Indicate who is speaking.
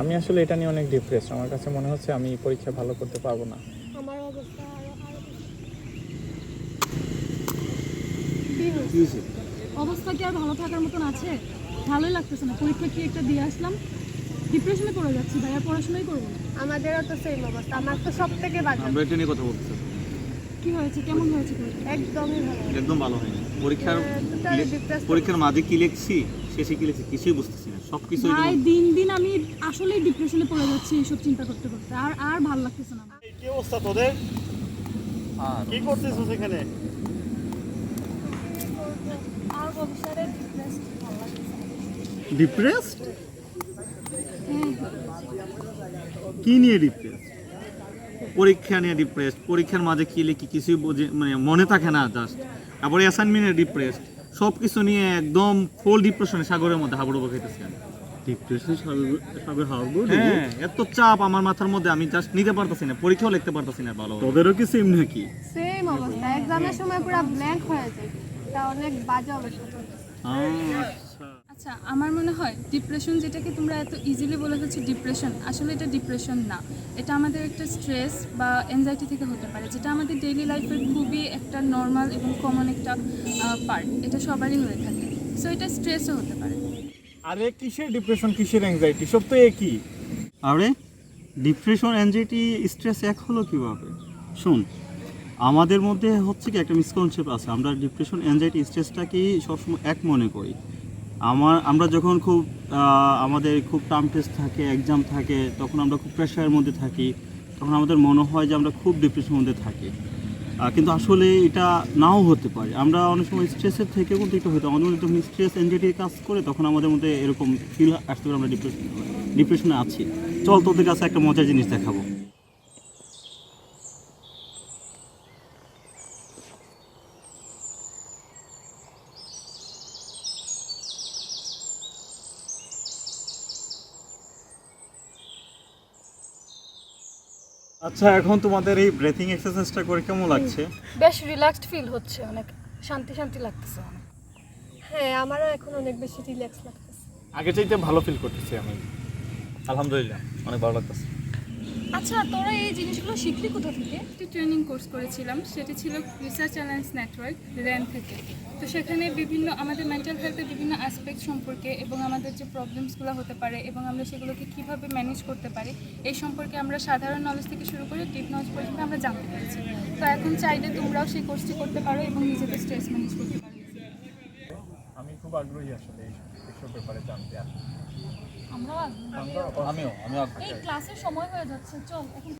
Speaker 1: আমি আসলে এটা নিয়ে অনেক ডিপ্রেস আমার কাছে মনে হচ্ছে আমি পরীক্ষা ভালো করতে পারব না।
Speaker 2: আমার অবস্থা আরও আরও
Speaker 3: কি
Speaker 4: অবস্থা কি আর ভালো থাকার মতন আছে? ভালোই লাগতেছে না। পরীক্ষা কি একটা দিয়ে আসলাম? ডিপ্রেশনে পড়ে যাচ্ছি ভাইয়া পড়াশোনাই করব না।
Speaker 2: আমাদেরও তো সেম অবস্থা। আমার তো সব থেকে বাজে।
Speaker 3: আমরা এটা নিয়ে কথা বলতেছি।
Speaker 4: কি হয়েছে? কেমন হয়েছে
Speaker 2: একদমই ভালো
Speaker 3: একদম ভালো হয়নি। পরীক্ষার
Speaker 2: হ্যাঁ,
Speaker 3: পরীক্ষার মাঝে কি লিখছি? শেষে কি লিখছি? কিছুই বুঝতেছি না। সব কিছু
Speaker 4: ভাই দিন দিন আমি আসলেই ডিপ্রেশনে পড়ে যাচ্ছি এইসব চিন্তা করতে করতে। আর আর ভালো লাগতেছে না
Speaker 5: কি অবস্থা তোদের? কি করতেছিস এখানে?
Speaker 4: আর ডিপ্রেসড ভালো লাগতেছে
Speaker 5: ডিপ্রেসড
Speaker 4: হ্যাঁ।
Speaker 3: কি নিয়ে ডিপ্রেস পরীক্ষা নিয়ে ডিপ্রেস পরীক্ষার মাঝে কি লিখি কিছুই বুঝে মানে মনে থাকে না জাস্ট তারপরে অ্যাসাইনমেন্টে ডিপ্রেস সব কিছু নিয়ে একদম ফুল ডিপ্রেশনে সাগরের মধ্যে হাবুডুবু খাইতেছি আমি।
Speaker 5: ডিপ্রেশন সাগর হারবো
Speaker 3: হ্যাঁ এত চাপ আমার মাথার মধ্যে আমি জাস্ট নিতে পারতাছি না পরীক্ষাও লিখতে পারতাছি না ভালো
Speaker 5: তোদেরও কি সেম নাকি?
Speaker 2: সেম অবস্থা এক্সামের সময় পুরো ব্ল্যাঙ্ক হয়ে যায়। তা অনেক বাজে অবস্থা।
Speaker 3: আচ্ছা
Speaker 6: আমার মনে হয় ডিপ্রেশন যেটাকে তোমরা এত ইজিলি বলে হচ্ছে ডিপ্রেশন আসলে এটা ডিপ্রেশন না। এটা আমাদের একটা স্ট্রেস বা এনজাইটি থেকে হতে পারে যেটা আমাদের ডেইলি লাইফের খুবই একটা নর্মাল এবং কমন একটা পার্ট এটা সবারই হয়ে থাকে। সো এটা স্ট্রেসও হতে পারে।
Speaker 1: আরে কিসের ডিপ্রেশন কিসের অ্যাংজাইটি সব তো একই।
Speaker 7: আরে ডিপ্রেশন অ্যাংজাইটি স্ট্রেস এক হলো কীভাবে? শুন আমাদের মধ্যে হচ্ছে কি একটা মিসকনসেপ্ট আছে। আমরা ডিপ্রেশন অ্যাংজাইটি স্ট্রেসটাকেই সবসময় এক মনে করি। আমার, আমরা যখন খুব আমাদের খুব টার্ম টেস্ট থাকে এক্সাম থাকে, তখন আমরা খুব প্রেশারের মধ্যে থাকি, তখন আমাদের মনে হয় যে আমরা খুব ডিপ্রেশনের মধ্যে থাকি। কিন্তু আসলে এটা নাও হতে পারে। আমরা অনেক সময় স্ট্রেসের থেকে কিন্তু এটা হতো আমাদের মধ্যে যখন স্ট্রেস অ্যাংজাইটি কাজ করে, তখন আমাদের মধ্যে এরকম ফিল আসতে পারে আমরা ডিপ্রেশন ডিপ্রেশনে আছি। চল তোদের কাছে একটা মজার জিনিস দেখাবো। আচ্ছা এখন তোমাদের এই ব্রেথিং এক্সারসাইজটা করে কেমন লাগছে?
Speaker 4: বেশ রিল্যাক্সড ফিল হচ্ছে অনেক শান্তি শান্তি লাগতেছে অনেক।
Speaker 2: হ্যাঁ আমারও এখন অনেক বেশি রিল্যাক্স লাগতেছে।
Speaker 1: আগে চাইতে ভালো ফিল করতেছি আমি।
Speaker 3: আলহামদুলিল্লাহ অনেক ভালো লাগতেছে।
Speaker 4: আচ্ছা তোরা এই জিনিসগুলো শিখলি কোথা থেকে?
Speaker 6: একটি ট্রেনিং কোর্স করেছিলাম সেটি ছিল রিসার্চ অ্যালায়েন্স নেটওয়ার্ক র্যান থেকে। তো সেখানে বিভিন্ন আমাদের মেন্টাল হেলথের বিভিন্ন অ্যাসপেক্ট সম্পর্কে এবং আমাদের যে প্রবলেমসগুলো হতে পারে এবং আমরা সেগুলোকে কীভাবে ম্যানেজ করতে পারি এই সম্পর্কে আমরা সাধারণ নলেজ থেকে শুরু করে ডিপ নলেজ পর্যন্ত আমরা জানতে পেরেছি। তো এখন চাইলে তোমরাও সেই কোর্সটি করতে পারো এবং নিজেদের স্ট্রেস ম্যানেজ করতে পারো।
Speaker 1: আমি খুব আগ্রহী আসলে এই এসব ব্যাপারে জানতে আর
Speaker 3: আমিও আমিও
Speaker 4: এই ক্লাসের সময় হয়ে যাচ্ছে চল এখন